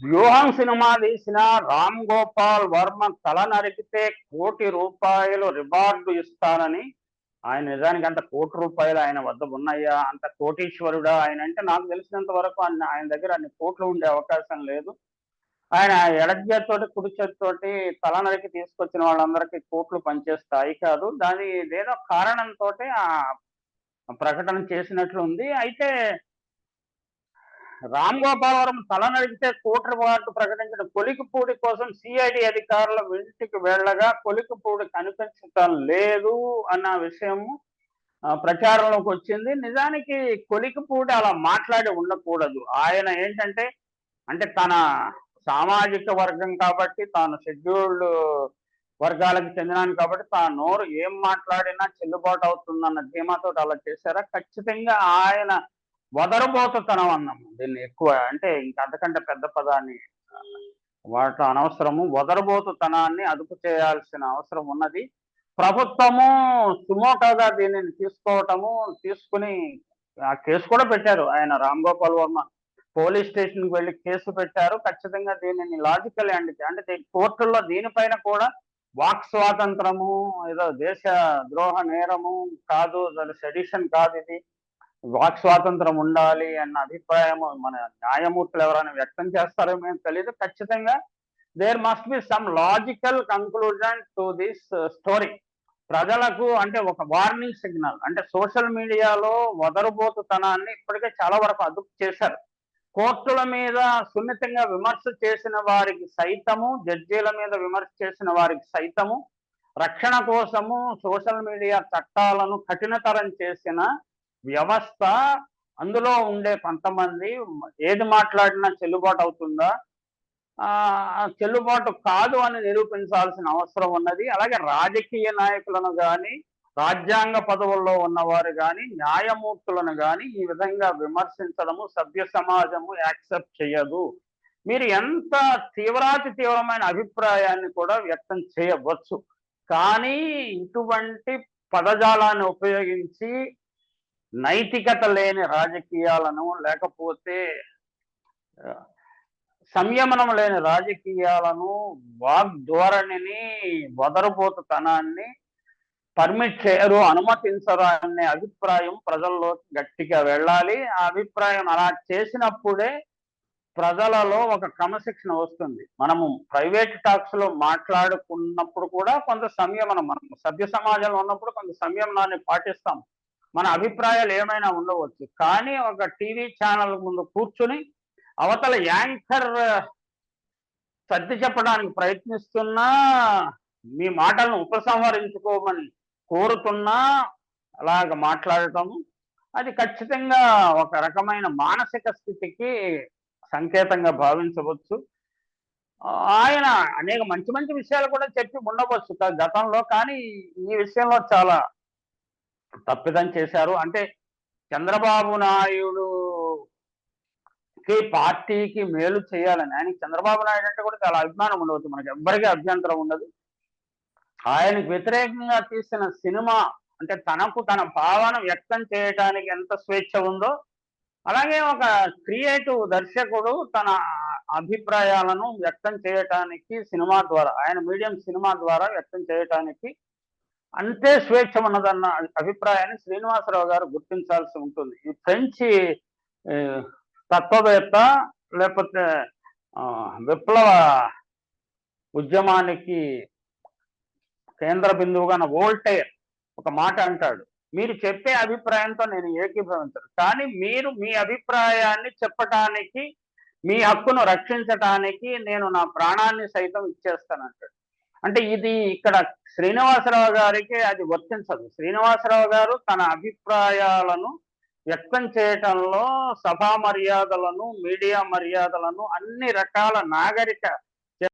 వ్యూహం సినిమా తీసిన రామ్ గోపాల్ వర్మ తల నరికితే కోటి రూపాయలు రివార్డు ఇస్తానని ఆయన నిజానికి అంత కోటి రూపాయలు ఆయన వద్ద ఉన్నాయా? అంత కోటీశ్వరుడా ఆయన అంటే నాకు తెలిసినంత వరకు ఆయన దగ్గర అన్ని కోట్లు ఉండే అవకాశం లేదు. ఆయన ఎడచేతితోటి కుడి చేతితోటి తల నరికి తీసుకొచ్చిన వాళ్ళందరికీ కోట్లు పనిచేస్తాయి కాదు. దాని ఏదో కారణంతో ఆ ప్రకటన చేసినట్లు ఉంది. అయితే రామ్ గోపాలవరం తల నరికితే కోటి ప్రకటించిన కొలికిపూడి కోసం సిఐడి అధికారుల ఇంటికి వెళ్ళగా కొలికిపూడి కనిపించటం లేదు అన్న విషయము ప్రచారంలోకి వచ్చింది. నిజానికి కొలికిపూడి అలా మాట్లాడి ఉండకూడదు. ఆయన ఏంటంటే అంటే తన సామాజిక వర్గం కాబట్టి తాను షెడ్యూల్డ్ వర్గాలకు చెందినాను కాబట్టి తా నోరు ఏం మాట్లాడినా చెల్లుబాటు అవుతుందన్న ధీమాతో అలా చేశారా? ఖచ్చితంగా ఆయన వదరబోతతనం అన్నాము దీన్ని ఎక్కువ అంటే ఇంక అంతకంటే పెద్ద పదాన్ని ఆ, వాడటం అనవసరము. వదరబోతుతనాన్ని అదుపు చేయాల్సిన అవసరం ఉన్నది. ప్రభుత్వము సుమోటాగా దీనిని తీసుకోవటము తీసుకుని ఆ కేసు కూడా పెట్టారు. ఆయన రామ్ గోపాల్ వర్మ పోలీస్ స్టేషన్కి వెళ్ళి కేసు పెట్టారు. ఖచ్చితంగా దీనిని లాజికల్ అండ్ అంటే కోర్టుల్లో దీనిపైన కూడా వాక్ స్వాతంత్రము ఏదో దేశ ద్రోహ నేరము కాదు సెడిషన్ కాదు ఇది. వాక్ స్వాతంత్రం ఉండాలి అన్న అభిప్రాయం మన న్యాయమూర్తులు ఎవరైనా వ్యక్తం చేస్తారో మేము తెలియదు ఖచ్చితంగా there must be some logical conclusion to this story ప్రజలకు అంటే ఒక వార్నింగ్ సిగ్నల్ అంటే సోషల్ మీడియాలో వదరుబోతుతనాన్ని ఇప్పటికే చాలా వరకు అదుపు చేశారు. కోర్టుల మీద సున్నితంగా విమర్శ చేసిన వారికి సైతము జడ్జీల మీద విమర్శ చేసిన వారికి సైతము రక్షణ కోసము సోషల్ మీడియా చట్టాలను కఠినతరం చేసిన వ్యవస్థ అందులో ఉండే కొంతమంది ఏది మాట్లాడినా చెల్లుబాటు అవుతుందా? ఆ చెల్లుబాటు కాదు అని నిరూపించాల్సిన అవసరం ఉన్నది. అలాగే రాజకీయ నాయకులను కానీ రాజ్యాంగ పదవుల్లో ఉన్నవారు కానీ న్యాయమూర్తులను కానీ ఈ విధంగా విమర్శించడము సభ్య సమాజము యాక్సెప్ట్ చేయదు. మీరు ఎంత తీవ్రాతి తీవ్రమైన అభిప్రాయాన్ని కూడా వ్యక్తం చేయవచ్చు. కానీ ఇటువంటి పదజాలాన్ని ఉపయోగించి నైతికత లేని రాజకీయాలను లేకపోతే సంయమనం లేని రాజకీయాలను వాగ్ధోరణిని వదరబోతుతనాన్ని పర్మిట్ చేయరు అనుమతించరు అనే అభిప్రాయం ప్రజల్లో గట్టిగా వెళ్ళాలి. ఆ అభిప్రాయం అలా చేసినప్పుడే ప్రజలలో ఒక క్రమశిక్షణ వస్తుంది. మనము ప్రైవేట్ టాక్స్లో మాట్లాడుకున్నప్పుడు కూడా కొంత సంయమనం మనం సభ్య సమాజంలో ఉన్నప్పుడు కొంత సంయమనాన్ని పాటిస్తాం. మన అభిప్రాయాలు ఏమైనా ఉండవచ్చు. కానీ ఒక టీవీ ఛానల్ ముందు కూర్చుని అవతల యాంకర్ సర్ది చెప్పడానికి ప్రయత్నిస్తున్నా మీ మాటలను ఉపసంహరించుకోమని కోరుతున్నా అలాగ మాట్లాడటం అది ఖచ్చితంగా ఒక రకమైన మానసిక స్థితికి సంకేతంగా భావించవచ్చు. ఆయన అనేక మంచి మంచి విషయాలు కూడా చెప్పి ఉండవచ్చు గతంలో కానీ ఈ విషయంలో చాలా తప్పిదం చేశారు. అంటే చంద్రబాబు నాయుడు కి పార్టీకి మేలు చేయాలని ఆయనకి చంద్రబాబు నాయుడు అంటే కూడా చాలా అభిమానం ఉండవచ్చు. మనకి ఎవ్వరికీ అభ్యంతరం ఉండదు. ఆయనకు వ్యతిరేకంగా తీసిన సినిమా అంటే తనకు తన భావన వ్యక్తం చేయడానికి ఎంత స్వేచ్ఛ ఉందో అలాగే ఒక క్రియేటివ్ దర్శకుడు తన అభిప్రాయాలను వ్యక్తం చేయటానికి సినిమా ద్వారా ఆయన మీడియం సినిమా ద్వారా వ్యక్తం చేయటానికి అంతే స్వేచ్ఛ ఉన్నదన్న అభిప్రాయాన్ని శ్రీనివాసరావు గారు గుర్తించాల్సి ఉంటుంది. ఈ ఫ్రెంచ్ తత్వవేత్త లేకపోతే విప్లవ ఉద్యమానికి కేంద్ర బిందువుగా వోల్టైర్ ఒక మాట అంటాడు. మీరు చెప్పే అభిప్రాయంతో నేను ఏకీభవించను. కానీ మీరు మీ అభిప్రాయాన్ని చెప్పటానికి మీ హక్కును రక్షించటానికి నేను నా ప్రాణాన్ని సైతం ఇచ్చేస్తానంటాడు. అంటే ఇది ఇక్కడ శ్రీనివాసరావు గారికి అది వర్తించదు. శ్రీనివాసరావు గారు తన అభిప్రాయాలను వ్యక్తం చేయటంలో సభా మర్యాదలను మీడియా మర్యాదలను అన్ని రకాల నాగరిక